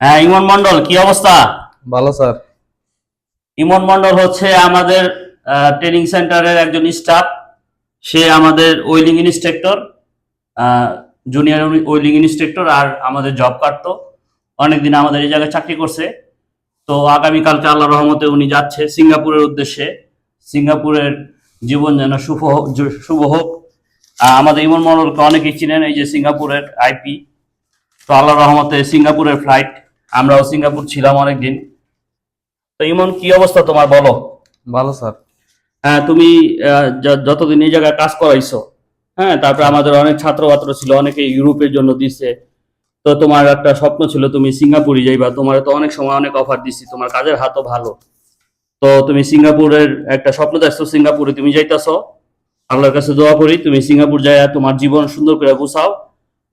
হ্যাঁ ইমন মন্ডল কি অবস্থা? ভালো স্যার। ইমন মন্ডল হচ্ছে আমাদের ট্রেনিং সেন্টারের একজন স্টাফ সে আমাদের welding instructor junior welding instructor আর আমাদের জব কাটতো অনেকদিন আমাদের এই জায়গায় চাকরি করছে। তো আগামীকালকে আল্লাহ রহমতে উনি যাচ্ছে সিঙ্গাপুরের উদ্দেশ্যে। সিঙ্গাপুরের জীবন যেন শুভ হোক- শুভ হোক। আমাদের ইমন মন্ডলকে অনেকেই চিনেন এই যে সিঙ্গাপুরের আইপি। তো আল্লাহ রহমতে সিঙ্গাপুরের ফ্লাইট আমরাও সিঙ্গাপুর ছিলাম অনেকদিন। তো ইমন কি অবস্থা তোমার বলো? ভালো স্যার। হ্যাঁ তুমি যতদিন এই জায়গায় কাজ করাইছো হ্যাঁ তারপরে আমাদের অনেক ছাত্র ছাত্র ছিল অনেকে ইউরোপের জন্য দিছে। তো তোমার একটা স্বপ্ন ছিল তুমি সিঙ্গাপুরে যাইবা। তোমার তো অনেক সময় অনেক অফার দিছি তোমার কাজের হাতও ভালো। তো তুমি সিঙ্গাপুরের একটা স্বপ্ন দেখছ সিঙ্গাপুরে তুমি যাইতাছো। আল্লাহর কাছে দোয়া করি তুমি সিঙ্গাপুর যায় তোমার জীবন সুন্দর করে গুছাও।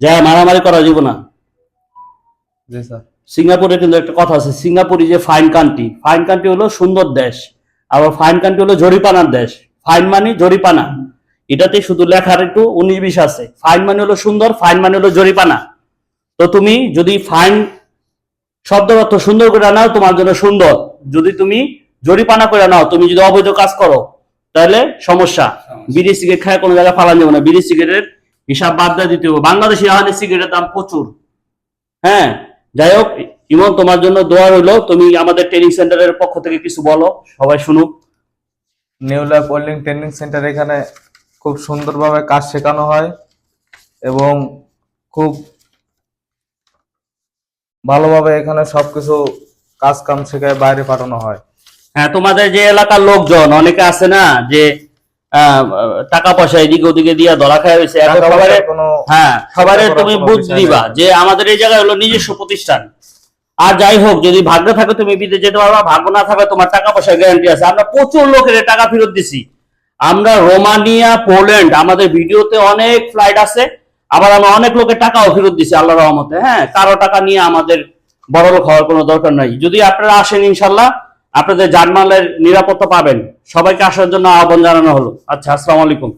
যায় মারামারি করা যাব না। জি স্যার। সিঙ্গাপুরে কিন্তু একটা কথা আছে সিঙ্গাপুরি যে ফাইন কান্ট্রি ফাইন কান্ট্রি হলো সুন্দর দেশ আবার ফাইন কান্ট্রি হলো জরিপানার দেশ। ফাইন মানে জরিপানা। এটাতে শুধু লেখার একটু উনিশ বিশ আছে। ফাইন মানে হলো সুন্দর ফাইন মানে হলো জরিপানা। তো তুমি যদি ফাইন শব্দের অর্থ সুন্দর করে নাও তোমার জন্য সুন্দর। যদি তুমি জরিপানা করে নাও তুমি যদি অবৈধ কাজ করো তাহলে সমস্যা। বিড়ি সিগারেট খায় কোনো জায়গায় ফালান যাবে না। বিড়ি সিগারেটের হিসাব বাদ দিয়ে দিতে হবে। বাংলাদেশে সিগারেটের দাম প্রচুর। হ্যাঁ? যাই হোক ইমন তোমার জন্য দোয়া রইল। তুমি আমাদের ট্রেনিং সেন্টারের পক্ষ থেকে কিছু বলো সবাই শুনুক। New life welding training center এখানে খুব সুন্দরভাবে কাজ শেখানো হয় এবং খুব ভালোভাবে এখানে সবকিছু কাজ কাম শেখায় বাইরে পাঠানো হয়। হ্যাঁ তোমাদের যে এলাকার লোকজন অনেকে আছে না যে টাকা পয়সা এদিকে ওদিকে দিয়ে ধরা খায় হয়েছে এখন সবারে হ্যাঁ সবারে তুমি বুঝ দিবা যে আমাদের এই জায়গায় হলো নিজস্ব প্রতিষ্ঠান। আর যাই হোক যদি ভাগ্য থাকে তুমি বিদেশ যেতে পারবা ভাগ্য না থাকে তোমার টাকা পয়সা গ্যারান্টি আছে। আমরা প্রচুর লোকের টাকা ফেরত দিছি। আমরা রোমানিয়া পোল্যান্ড আমাদের ভিডিওতে অনেক ফ্লাইট আছে আবার আমরা অনেক লোকের টাকাও ফেরত দিছি আল্লাহ রহমতে। হ্যাঁ কারও টাকা নিয়ে আমাদের বড় লোক হওয়ার কোনো দরকার নাই। যদি আপনারা আসেন ইনশাল্লাহ আপনাদের জানমালের নিরাপত্তা পাবেন। সবাইকে আসার জন্য আহ্বান জানানো হলো। আচ্ছা আসসালামু আলাইকুম।